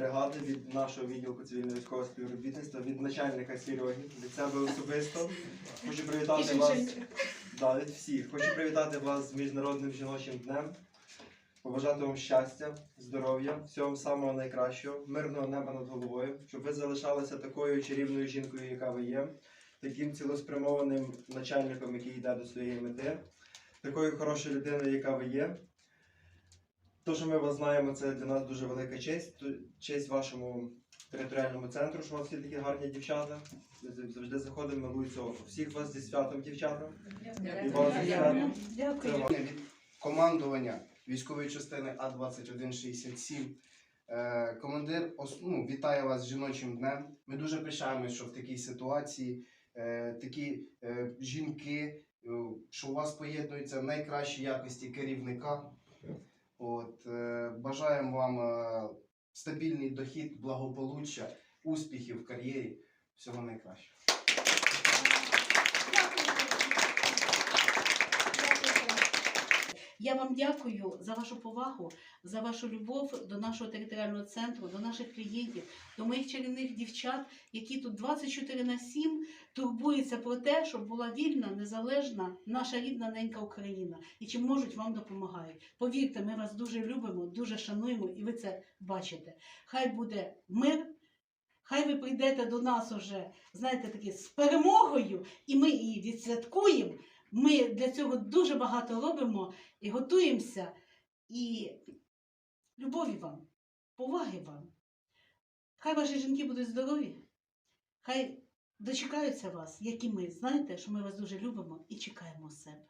бригади, від нашого відділку цивільного військового співробітництва, від начальника Сереги, від себе особисто. Хочу привітати вас да, від всіх. Хочу привітати вас з Міжнародним жіночим днем. Побажати вам щастя, здоров'я, всього самого найкращого, мирного неба над головою, щоб ви залишалися такою чарівною жінкою, яка ви є, таким цілеспрямованим начальником, який йде до своєї мети, такою хорошою людиною, яка ви є. То, що ми вас знаємо, це для нас дуже велика честь. Честь вашому територіальному центру, що у вас всі такі гарні дівчата. Ми завжди заходимо, милуються. Всіх вас зі святом, дівчата. І вас зі святом. Це вам. від командування військової частини А2167. Е, Командир ос- ну, вітає вас з жіночим днем. Ми дуже пишаємось, що в такій ситуації е, такі е, жінки, е, що у вас поєднуються найкращі якості керівника. От, е, бажаємо вам е, стабільний дохід, благополуччя, успіхів в кар'єрі. Всього найкращого. Я вам дякую за вашу повагу, за вашу любов до нашого територіального центру, до наших клієнтів, до моїх чарівних дівчат, які тут 24 на 7 турбуються про те, щоб була вільна, незалежна наша рідна ненька Україна. І чим можуть, вам допомагають. Повірте, ми вас дуже любимо, дуже шануємо, і ви це бачите. Хай буде мир. Хай ви прийдете до нас уже, знаєте, такі з перемогою, і ми її відсвяткуємо. Ми для цього дуже багато робимо і готуємося. І любові вам, поваги вам. Хай ваші жінки будуть здорові, хай дочекаються вас, як і ми. Знаєте, що ми вас дуже любимо і чекаємо себе.